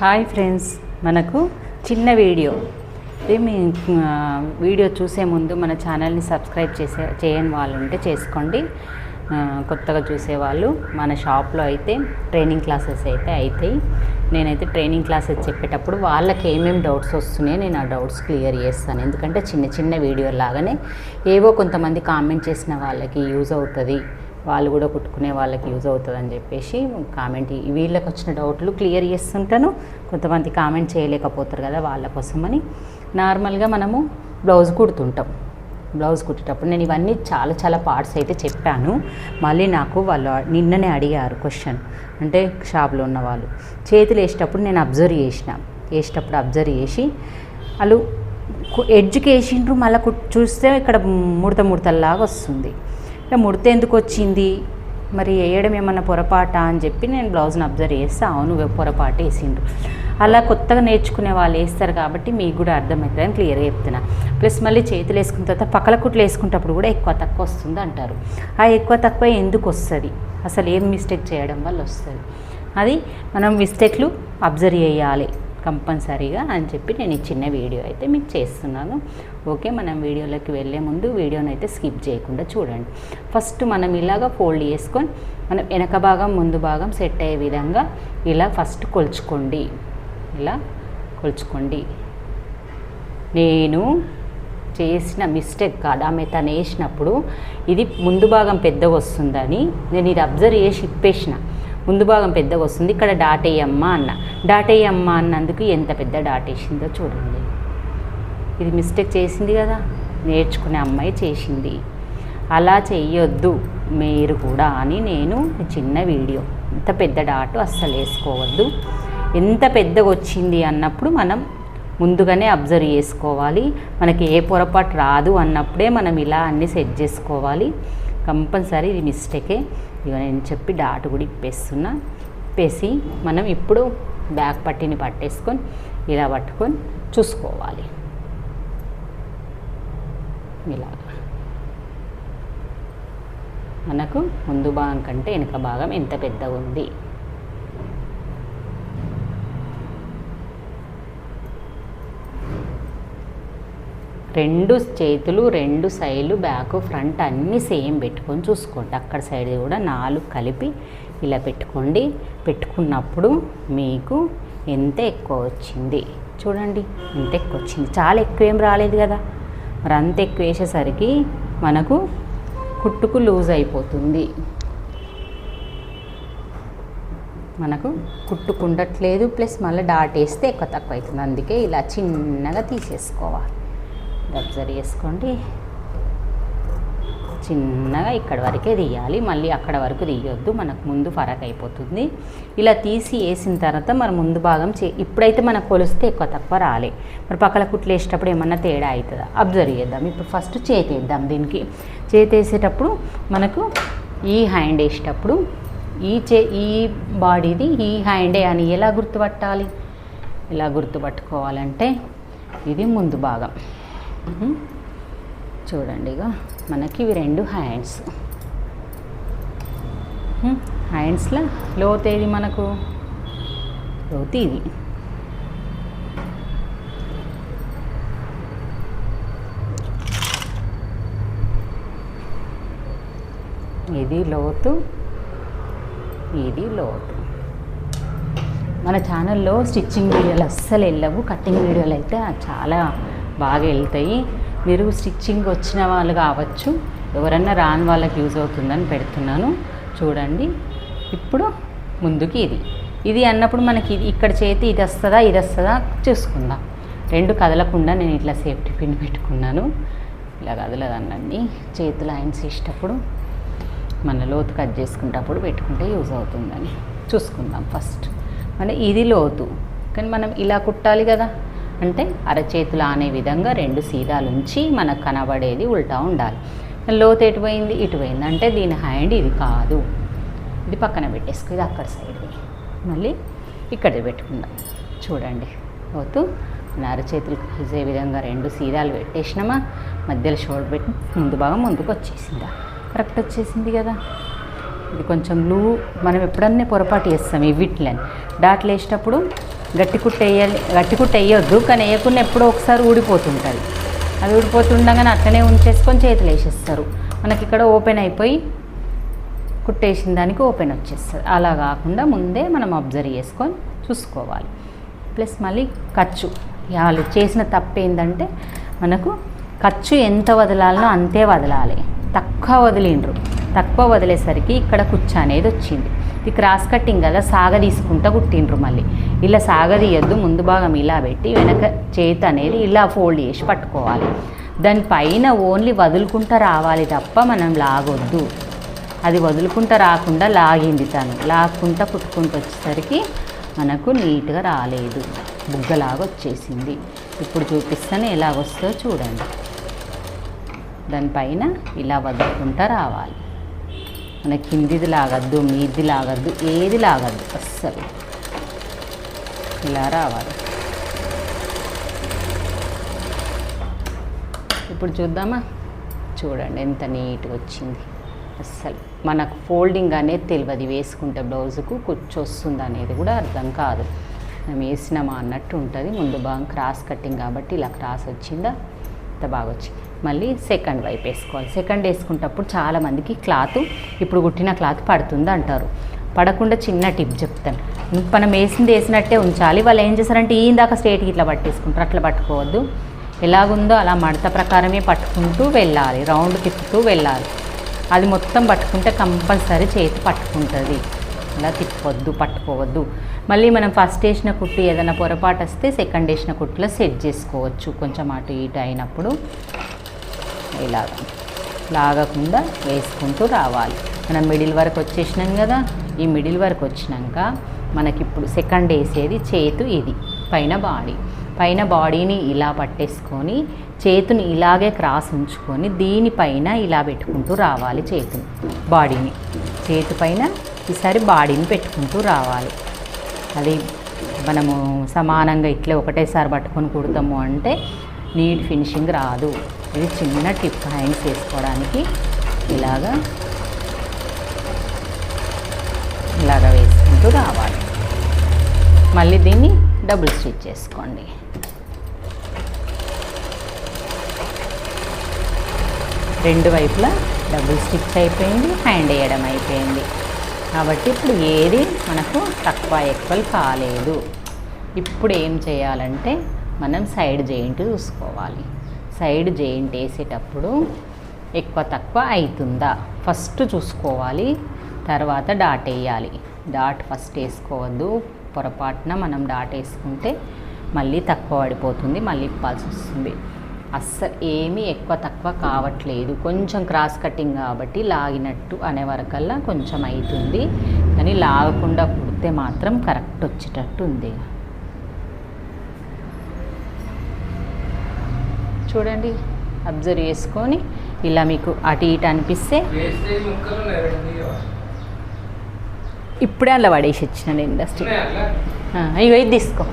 Hi friends మనకు చిన్న video. ఇది మీ వీడియో చూసే ముందు మన ఛానల్ని సబ్స్క్రైబ్ చేసే చేయని వాళ్ళు ఉంటే చేసుకోండి. కొత్తగా చూసేవాళ్ళు మన షాప్లో అయితే ట్రైనింగ్ క్లాసెస్ అయితే అవుతాయి నేనైతే ట్రైనింగ్ క్లాసెస్ చెప్పేటప్పుడు వాళ్ళకి ఏమేమి డౌట్స్ వస్తున్నాయో నేను ఆ డౌట్స్ క్లియర్ చేస్తాను. ఎందుకంటే చిన్న చిన్న వీడియో లాగానే ఏవో కొంతమంది కామెంట్ చేసిన వాళ్ళకి యూజ్ అవుతుంది. వాళ్ళు కూడా కుట్టుకునే వాళ్ళకి యూజ్ అవుతుంది అని చెప్పేసి కామెంట్ వీళ్ళకి వచ్చిన డౌట్లు క్లియర్ చేస్తుంటాను. కొంతమంది కామెంట్ చేయలేకపోతారు కదా వాళ్ళ కోసమని. నార్మల్గా మనము బ్లౌజ్ కుడుతుంటాం. బ్లౌజ్ కుట్టేటప్పుడు నేను ఇవన్నీ చాలా చాలా పార్ట్స్ అయితే చెప్పాను. మళ్ళీ నాకు వాళ్ళు నిన్ననే అడిగారు క్వశ్చన్ అంటే షాప్లో ఉన్న వాళ్ళు. చేతులు వేసేటప్పుడు నేను అబ్జర్వ్ చేసిన. వేసేటప్పుడు అబ్జర్వ్ చేసి వాళ్ళు ఎడ్జ్కి వేసిండ్రు మళ్ళీ చూస్తే ఇక్కడ ముడత ముడతల్లాగా వస్తుంది. ఇట్లా ముడత ఎందుకు వచ్చింది? మరి వేయడం ఏమన్నా పొరపాట అని చెప్పి నేను బ్లౌజ్ని అబ్జర్వ్ చేస్తే. అవును పొరపాటు వేసిండ్రు. అలా కొత్తగా నేర్చుకునే వాళ్ళు వేస్తారు కాబట్టి మీకు కూడా అర్థమవుతుందని క్లియర్గా చెప్తున్నా. ప్లస్ మళ్ళీ చేతులు వేసుకున్న తర్వాత పక్కల కుట్లు వేసుకునేటప్పుడు కూడా ఎక్కువ తక్కువ వస్తుంది అంటారు. ఆ ఎక్కువ తక్కువ ఎందుకు వస్తుంది? అసలు ఏం మిస్టేక్ చేయడం వల్ల వస్తుంది? అది మనం మిస్టేక్లు అబ్జర్వ్ చేయాలి. కంపల్సరీగా అని చెప్పి నేను ఈ చిన్న వీడియో అయితే మీకు చేస్తున్నాను. ఓకే మనం వీడియోలోకి వెళ్ళే ముందు వీడియోని అయితే స్కిప్ చేయకుండా చూడండి. ఫస్ట్ మనం ఇలాగ ఫోల్డ్ చేసుకొని మనం వెనక భాగం ముందు భాగం సెట్ అయ్యే విధంగా ఇలా ఫస్ట్ కొలుచుకోండి. ఇలా కొలుచుకోండి. నేను చేసిన మిస్టేక్ కాదు ఆమె తను వేసినప్పుడు ఇది ముందు భాగం పెద్దగా వస్తుందని నేను ఇది అబ్జర్వ్ చేసి ఇప్పేసిన. ముందు భాగం పెద్దగా వస్తుంది. ఇక్కడ డాట్ అన్న. డాటేయమ్మ అన్నందుకు ఎంత పెద్ద డాట్ వేసిందో చూడండి. ఇది మిస్టేక్ చేసింది కదా. నేర్చుకునే అమ్మాయి చేసింది. అలా చెయ్యొద్దు. మీరు కూడా అని నేను చిన్న వీడియో. ఇంత పెద్ద డాటు అస్సలు వేసుకోవద్దు. ఎంత పెద్దగా వచ్చింది అన్నప్పుడు మనం ముందుగానే అబ్జర్వ్ చేసుకోవాలి. మనకి ఏ పొరపాటు రాదు అన్నప్పుడే మనం ఇలా అన్నీ సెట్ చేసుకోవాలి. కంపల్సరీ ఇది మిస్టేకే. ఇక నేను చెప్పి డాట్ కూడా ఇప్పేస్తున్నా. ఇప్పేసి మనం ఇప్పుడు బ్యాక్ పట్టిని పట్టేసుకొని ఇలా పట్టుకొని చూసుకోవాలి. ఇలాగా. మనకు ముందు భాగం కంటే వెనుక భాగం ఎంత పెద్దగా ఉంది రెండు చేతులు రెండు సైడ్లు బ్యాక్ ఫ్రంట్ అన్నీ సేమ్ పెట్టుకొని చూసుకోండి. అక్కడ సైడ్ కూడా నాలుగు కలిపి ఇలా పెట్టుకోండి. పెట్టుకున్నప్పుడు మీకు ఎంత ఎక్కువ వచ్చింది? చూడండి ఎంత ఎక్కువ వచ్చింది. చాలా ఎక్కువ ఏం రాలేదు కదా? మరి అంత ఎక్కువ వేసేసరికి మనకు కుట్టుకు లూజ్ అయిపోతుంది. మనకు కుట్టుకుండట్లేదు ప్లస్ మళ్ళీ డాట్ వేస్తే ఎక్కువ తక్కువ అవుతుంది. అందుకే ఇలా చిన్నగా తీసేసుకోవాలి. అబ్జర్వ్ చేసుకోండి చిన్నగా ఇక్కడ వరకే తీయాలి. మళ్ళీ అక్కడ వరకు తీయొద్దు. మనకు ముందు ఫరక్ అయిపోతుంది. ఇలా తీసి వేసిన తర్వాత మరి ముందు భాగం చే ఇప్పుడైతే మనకు కొలిస్తే ఎక్కువ తక్కువ రాలే. మరి పక్కల కుట్లు వేసేటప్పుడు ఏమన్నా తేడా అవుతుందా అబ్జర్వ్ చేద్దాం. ఇప్పుడు ఫస్ట్ చేతి వేద్దాం దీనికి. చేతి వేసేటప్పుడు మనకు ఈ హ్యాండ్ వేసేటప్పుడు ఈ చే ఈ బాడీది ఈ హ్యాండే అని ఎలా గుర్తుపట్టాలి? ఎలా గుర్తుపట్టుకోవాలంటే ఇది ముందు భాగం. చూడండి ఇక మనకి ఇవి రెండు హ్యాండ్స్ హ్యాండ్స్లో లోత్ ఏది మనకు? లోతు ఇది. ఇది లోతు ఇది లోతు. మన ఛానల్లో స్టిచ్చింగ్ వీడియోలు అస్సలు వెళ్ళవు కటింగ్ వీడియోలు అయితే చాలా బాగా వెళ్తాయి. మీరు స్టిచ్చింగ్ వచ్చిన వాళ్ళు కావచ్చు ఎవరన్నా రాని వాళ్ళకి యూజ్ అవుతుందని పెడుతున్నాను. చూడండి. ఇప్పుడు ముందుకి ఇది. ఇది అన్నప్పుడు మనకి ఇది ఇక్కడ చేతి ఇది వస్తుందా ఇది వస్తుందా చూసుకుందాం. రెండు కదలకుండా నేను ఇట్లా సేఫ్టీ పిన్ పెట్టుకున్నాను. ఇలా కదలదనండి చేతులు ఆయన చేసేటప్పుడు మన లోతు కట్ చేసుకునేటప్పుడు పెట్టుకుంటే యూజ్ అవుతుందని చూసుకుందాం ఫస్ట్. మన ఇది లోతు. కానీ మనం ఇలా కుట్టాలి కదా. అంటే అరచేతులు అనే విధంగా రెండు సీదాలు ఉంచి మనకు కనబడేది ఉల్టా ఉండాలి. లోతు ఎటు పోయింది? ఇటు పోయింది. అంటే దీని హ్యాండ్ ఇది కాదు. ఇది పక్కన పెట్టేసుకో. ఇది అక్కడ సైడ్ మళ్ళీ ఇక్కడ పెట్టుకుందాం. చూడండి. లోతు మన అరచేతులు కలిసే విధంగా రెండు సీదాలు పెట్టేసినామా? మధ్యలో షోల్డర్ పెట్టి ముందు భాగం ముందుకు వచ్చేసిందా? కరెక్ట్ వచ్చేసింది కదా. ఇది కొంచెం లూ మనం ఎప్పుడన్నా పొరపాటు చేస్తాం ఈ వీటిలని. డాట్లు వేసేటప్పుడు గట్టి కుట్ట వేయాలి గట్టి కుట్ట వేయొద్దు కానీ వేయకుండా ఎప్పుడో ఒకసారి ఊడిపోతుంటుంది. అది ఊడిపోతుండగానే అట్లనే ఉంచేసుకొని చేతులు వేసేస్తారు. మనకి ఇక్కడ ఓపెన్ అయిపోయి కుట్టేసిన దానికి ఓపెన్ వచ్చేస్తుంది. అలా కాకుండా ముందే మనం అబ్జర్వ్ చేసుకొని చూసుకోవాలి. ప్లస్ మళ్ళీ ఖర్చు. వాళ్ళు చేసిన తప్పు ఏంటంటే మనకు ఖర్చు ఎంత వదలాలనో అంతే వదలాలి. తక్కువ వదిలిండ్రు. తక్కువ వదిలేసరికి ఇక్కడ కుచ్చు అనేది వచ్చింది. ఇది క్రాస్ కట్టింగ్ కదా సాగ తీసుకుంటా కుట్టిండ్రు మళ్ళీ. ఇలా సాగదీయద్దు ముందు భాగం ఇలా పెట్టి వెనక చేతి అనేది ఇలా ఫోల్డ్ చేసి పట్టుకోవాలి. దానిపైన ఓన్లీ వదులుకుంటా రావాలి తప్ప మనం లాగొద్దు. అది వదులుకుంటా రాకుండా లాగింది తను. లాక్కుంటా కుట్టుకుంటూ వచ్చేసరికి మనకు నీట్గా రాలేదు. బుగ్గలాగా వచ్చేసింది. ఇప్పుడు చూపిస్తాను ఎలాగొస్తుందో చూడండి. దానిపైన ఇలా వదులుకుంటా రావాలి. మన కిందిది లాగద్దు మీది లాగద్దు ఏది లాగద్దు అస్సలు. ఇలా రావాలి ఇప్పుడు చూద్దామా? చూడండి ఎంత నీట్గా వచ్చింది. అస్సలు మనకు ఫోల్డింగ్ అనేది తెలియదు. వేసుకుంటే బ్లౌజుకు కూర్చొస్తుంది అనేది కూడా అర్థం కాదు. మనం వేసినామా అన్నట్టు ఉంటుంది. ముందు భాగం క్రాస్ కట్టింగ్ కాబట్టి ఇలా క్రాస్ వచ్చిందా? అంత బాగా వచ్చింది. మళ్ళీ సెకండ్ వైపు వేసుకోవాలి. సెకండ్ వేసుకునేటప్పుడు చాలామందికి క్లాత్ ఇప్పుడు కుట్టిన క్లాత్ పడుతుంది అంటారు. పడకుండా చిన్న టిప్ చెప్తాను. మనం వేసింది వేసినట్టే ఉంచాలి. వాళ్ళు ఏం చేస్తారంటే ఈ దాకా స్ట్రేట్కి ఇట్లా పట్టేసుకుంటారు. అట్లా పట్టుకోవద్దు. ఎలాగుందో అలా మడత ప్రకారమే పట్టుకుంటూ వెళ్ళాలి. రౌండ్ తిప్పుతూ వెళ్ళాలి. అది మొత్తం పట్టుకుంటే కంపల్సరీ చేతి పట్టుకుంటుంది. అలా తిప్పొద్దు పట్టుకోవద్దు. మళ్ళీ మనం ఫస్ట్ వేసిన కుట్టు ఏదైనా పొరపాటు వస్తే సెకండ్ వేసిన కుట్టులో సెట్ చేసుకోవచ్చు. కొంచెం అటు ఇటు అయినప్పుడు ఇలాగ లాగకుండా వేసుకుంటూ రావాలి. మనం మిడిల్ వరకు వచ్చేసినాం కదా ఈ మిడిల్ వరకు వచ్చినాక మనకిప్పుడు సెకండ్ వేసేది చేతు ఇది పైన బాడీ. పైన బాడీని ఇలా పట్టేసుకొని చేతుని ఇలాగే క్రాస్ ఉంచుకొని దీనిపైన ఇలా పెట్టుకుంటూ రావాలి చేతిని బాడీని. చేతి పైన ఈసారి బాడీని పెట్టుకుంటూ రావాలి. అది మనము సమానంగా ఇట్లే ఒకటేసారి పట్టుకొని కుడతాము అంటే నీట్ ఫినిషింగ్ రాదు. ఇది చిన్న టిప్ హ్యాండ్స్ వేసుకోవడానికి ఇలాగా ఇలాగా వేసుకుంటూ రావాలి. మళ్ళీ దీన్ని డబుల్ స్టిచ్ చేసుకోండి. రెండు వైపులా డబుల్ స్టిచ్ అయిపోయింది హ్యాండ్ వేయడం అయిపోయింది. కాబట్టి ఇప్పుడు ఏది మనకు తక్కువ ఎక్కువ కాలేదు. ఇప్పుడు ఏం చేయాలంటే మనం సైడ్ జెయింట్ చూసుకోవాలి. సైడ్ జెయింట్ వేసేటప్పుడు ఎక్కువ తక్కువ అవుతుందా? ఫస్ట్ చూసుకోవాలి. తర్వాత డాట్ వేయాలి. డాట్ ఫస్ట్ వేసుకోవద్దు. పొరపాటున మనం డాట్ వేసుకుంటే మళ్ళీ తక్కువ పడిపోతుంది మళ్ళీ ఇప్పాల్సి వస్తుంది. అస్సలు ఏమీ ఎక్కువ తక్కువ కావట్లేదు. కొంచెం క్రాస్ కటింగ్ కాబట్టి లాగినట్టు అనే వరకల్లా కొంచెం అవుతుంది కానీ లాగకుండా కుడితే మాత్రం కరెక్ట్ వచ్చేటట్టు ఉంది. చూడండి అబ్జర్వ్ చేసుకొని ఇలా మీకు అటు ఇటు అనిపిస్తే వేస్తే ముక్కలు ఉన్నాయి రెండు ఇవ్వ. ఇప్పుడే అలా పడేసి ఇచ్చిన నేను ఇండస్ట్రీ ఇగో ఇది తీసుకో.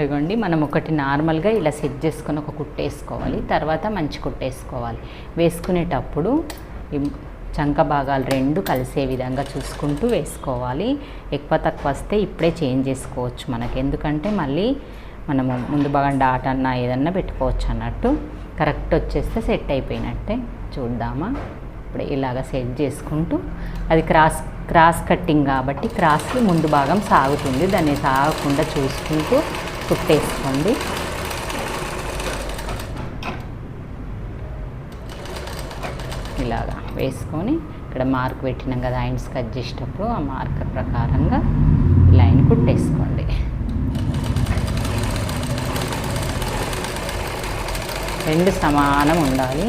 ఇదిగోండి మనం ఒకటి నార్మల్గా ఇలా సెట్ చేసుకొని ఒక కుట్టేసుకోవాలి తర్వాత మంచి కుట్టేసుకోవాలి వేసుకునేటప్పుడు చంక భాగాలు రెండు కలిసే విధంగా చూసుకుంటూ వేసుకోవాలి. ఎక్కువ తక్కువ వస్తే ఇప్పుడే చేంజ్ చేసుకోవచ్చు మనకి. ఎందుకంటే మళ్ళీ మనము ముందు భాగం డాట్ అన్నా ఏదన్నా పెట్టుకోవచ్చు అన్నట్టు. కరెక్ట్ వచ్చేస్తే సెట్ అయిపోయినట్టే. చూద్దామా? ఇప్పుడు ఇలాగ సెట్ చేసుకుంటూ అది క్రాస్ క్రాస్ కట్టింగ్ కాబట్టి క్రాస్కి ముందు భాగం సాగుతుంది. దాన్ని సాగకుండా చూసుకుంటూ కుట్టేసుకోండి. ఇలాగా వేసుకొని ఇక్కడ మార్క్ పెట్టినాం కదా లైన్స్ కట్ చేసేటప్పుడు ఆ మార్క్ ప్రకారంగా లైన్ కుట్టేసుకోండి. రెండు సమానం ఉండాలి.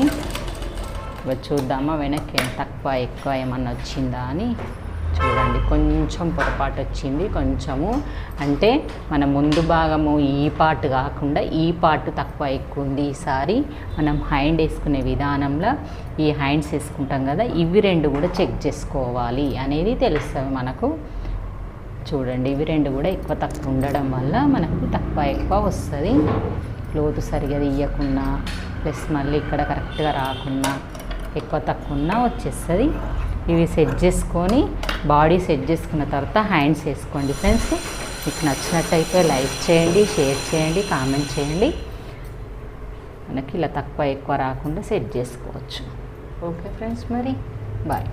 చూద్దామా? వెనక్కి తక్కువ ఎక్కువ ఏమన్నా వచ్చిందా అని చూడండి. కొంచెం పొరపాటు వచ్చింది కొంచెము. అంటే మన ముందు భాగము ఈ పార్ట్ కాకుండా ఈ పార్ట్ తక్కువ ఎక్కువ ఉంది ఈసారి. మనం హ్యాండ్ వేసుకునే విధానంలో ఈ హ్యాండ్స్ వేసుకుంటాం కదా ఇవి రెండు కూడా చెక్ చేసుకోవాలి అనేది తెలుస్తుంది మనకు. చూడండి ఇవి రెండు కూడా ఎక్కువ తక్కువ ఉండడం వల్ల మనకు తక్కువ ఎక్కువ వస్తుంది. లోతు సరిగా తీయకుండా ప్లస్ మళ్ళీ ఇక్కడ కరెక్ట్గా రాకుండా ఎక్కువ తక్కువ ఉన్నా వచ్చేస్తుంది. ఇవి సెట్ చేసుకొని బాడీ సెట్ చేసుకున్న తర్వాత హ్యాండ్స్ వేసుకోండి ఫ్రెండ్స్ మీకు నచ్చినట్టయితే లైక్ చేయండి షేర్ చేయండి కామెంట్ చేయండి. మనకి ఇలా తక్కువ ఎక్కువ రాకుండా సెట్ చేసుకోవచ్చు. ఓకే ఫ్రెండ్స్ మరి? బాయ్